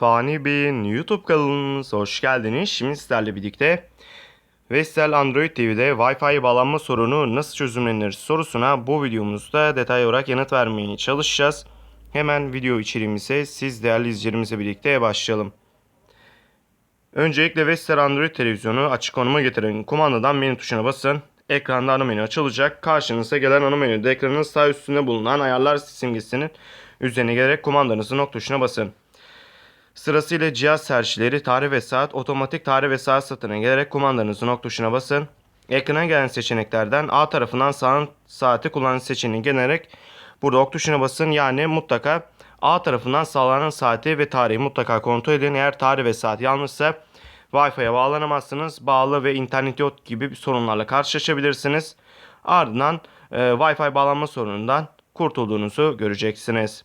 Fani Bey'in YouTube kanalımıza hoş geldiniz. Şimdi sizlerle birlikte Vestel Android TV'de Wi-Fi bağlanma sorunu nasıl çözümlenir sorusuna bu videomuzda detay olarak yanıt vermeye çalışacağız. Hemen video içeriğimize siz değerli izleyicilerimizle birlikte başlayalım. Öncelikle Vestel Android televizyonu açık konuma getiren kumandadan menü tuşuna basın. Ekranda ana menü açılacak. Karşınıza gelen ana menüde ekranın sağ üstünde bulunan ayarlar simgesinin üzerine gelerek kumandanızın nok tuşuna basın. Sırasıyla cihaz tercihleri, tarih ve saat, otomatik tarih ve saat satına gelerek kumandanızın ok tuşuna basın. Ekrana gelen seçeneklerden A tarafından sağ saati kullanın seçeneğini gelerek burada ok tuşuna basın. Yani mutlaka A tarafından sağlanan saati ve tarihi mutlaka kontrol edin. Eğer tarih ve saat yanlışsa Wi-Fi'ye bağlanamazsınız. Bağlı ve internet yok gibi sorunlarla karşılaşabilirsiniz. Ardından e, Wi-Fi bağlanma sorunundan kurtulduğunuzu göreceksiniz.